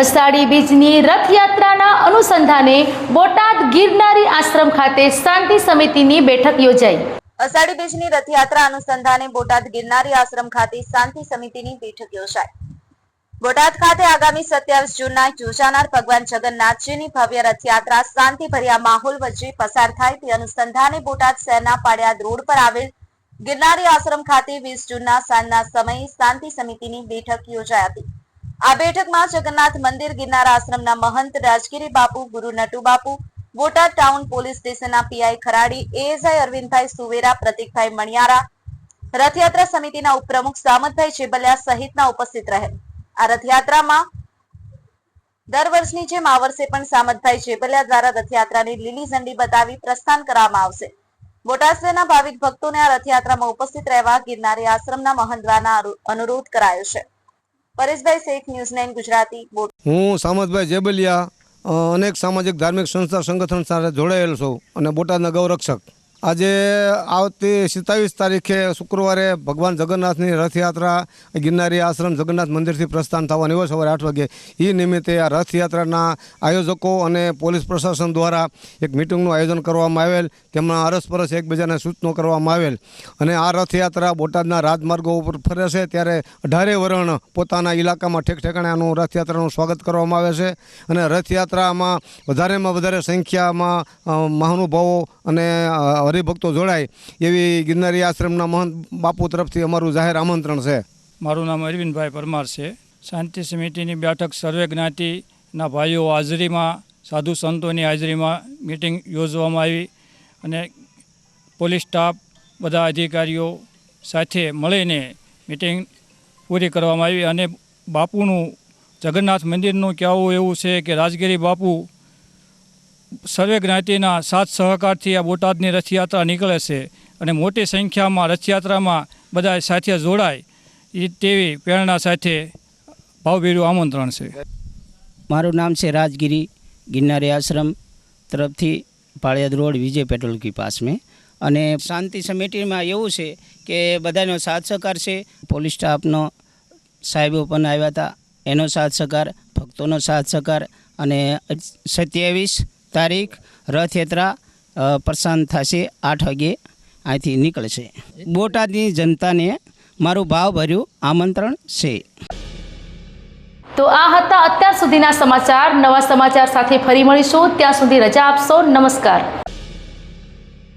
અષાઢી બીજની રથયાત્રાના અનુસંધાને બોટાદ ગિરનારી આશ્રમ ખાતે શાંતિ સમિતિની બેઠક યોજાઈ. અષાઢી બીજની રથયાત્રા અનુસંધાને બોટાદ ગિરનારી આશ્રમ ખાતે શાંતિ સમિતિની બેઠક યોજાઈ. બોટાદ ખાતે આગામી સત્યાવીસ જૂનના યોજાનાર ભગવાન જગન્નાથજીની ભવ્ય રથયાત્રા શાંતિભર્યા માહોલ વચ્ચે પસાર થાય તે અનુસંધાને બોટાદ શહેરના પાડિયાદ રોડ પર આવેલ ગિરનારી આશ્રમ ખાતે વીસ જૂનના સાંજના સમયે શાંતિ સમિતિની બેઠક યોજાઈ હતી. આ બેઠકમાં જગન્નાથ મંદિર ગિરનાર આશ્રમના મહંત રાજગીરી બાપુ, ગુરુ નટુ બાપુ, બોટાદ ટાઉન પોલીસ સ્ટેશનના પીઆઈ ખરાડી, એએસઆઈ અરવિંદભાઈ સુવેરા, પ્રતિકભાઈ મણિયારા, રથયાત્રા સમિતિના ઉપપ્રમુખ સામતભાઈ ચેબલિયા સહિતના ઉપસ્થિત રહે. આ રથયાત્રામાં દર વર્ષની જેમ આ વર્ષે પણ સામતભાઈ ચેબલિયા દ્વારા રથયાત્રાની લીલી ઝંડી બતાવી પ્રસ્થાન કરવામાં આવશે. બોટાદ શહેરના ભાવિક ભક્તોને આ રથયાત્રામાં ઉપસ્થિત રહેવા ગિરનારી આશ્રમના મહંત દ્વારા અનુ- અનુરોધ કરાયો છે. પરેશભાઈ શેખ ન્યૂઝ નાઇન ગુજરાતી હું સામતભાઈ જેબલિયા અનેક સામાજિક ધાર્મિક સંસ્થા સંગઠન સાથે જોડાયેલ છું અને બોટાદના ગૌરક્ષક. આજે આવતી સત્તાવીસ તારીખે શુક્રવારે ભગવાન જગન્નાથની રથયાત્રા, ગિરનારી આશ્રમ જગન્નાથ મંદિરથી પ્રસ્થાન થવાની હોય સવારે આઠ વાગે. એ નિમિત્તે આ રથયાત્રાના આયોજકો અને પોલીસ પ્રશાસન દ્વારા એક મિટિંગનું આયોજન કરવામાં આવેલ. તેમાં અરસપરસ એકબીજાને સૂચનો કરવામાં આવેલ. અને આ રથયાત્રા બોટાદના રાજમાર્ગો ઉપર ફરે છે. ત્યારે અઢારે વરણ પોતાના ઇલાકામાં ઠેક ઠેકાણાનું રથયાત્રાનું સ્વાગત કરવામાં આવે છે. અને રથયાત્રામાં વધારેમાં વધારે સંખ્યામાં મહાનુભાવો અને હરિભક્તો જોડાય એવી ગિરનારી આશ્રમના મહંત બાપુ તરફથી અમારું જાહેર આમંત્રણ છે. મારું નામ અરવિંદભાઈ પરમાર છે. શાંતિ સમિતિની બેઠક સર્વે જ્ઞાતિના ભાઈઓ હાજરીમાં, સાધુ સંતોની હાજરીમાં મિટિંગ યોજવામાં આવી અને પોલીસ સ્ટાફ બધા અધિકારીઓ સાથે મળીને મિટિંગ પૂરી કરવામાં આવી અને બાપુનું જગન્નાથ મંદિરનું કહેવું એવું છે કે રાજગીરી બાપુ સર્વે જ્ઞાતિના સાથ સહકારથી આ બોટાદની રથયાત્રા નીકળે છે અને મોટી સંખ્યામાં રથયાત્રામાં બધા સાથે જોડાય એ તેવી પ્રેરણા સાથે ભાવભીરું આમંત્રણ છે. મારું નામ છે રાજગીરી ગિરનારી આશ્રમ તરફથી પાળિયાદ રોડ, વિજય પેટ્રોલ કી પાસ મેં. અને શાંતિ સમિતિમાં એવું છે કે બધાનો સાથ સહકાર છે. પોલીસ સ્ટાફનો સાહેબો પણ આવ્યા હતા, એનો સાથ સહકાર, ભક્તોનો સાથ સહકાર અને સત્યાવીસ તારીખ રથયાત્રા પ્રસ્થાન થશે આઠ વાગે. અહીંથી નીકળશે. બોટાદની જનતાને મારું ભાવભર્યું આમંત્રણ છે. તો આ હતા અત્યાર સુધીના સમાચાર. નવા સમાચાર સાથે ફરી મળીશું. ત્યાં સુધી રજા આપશો. નમસ્કાર.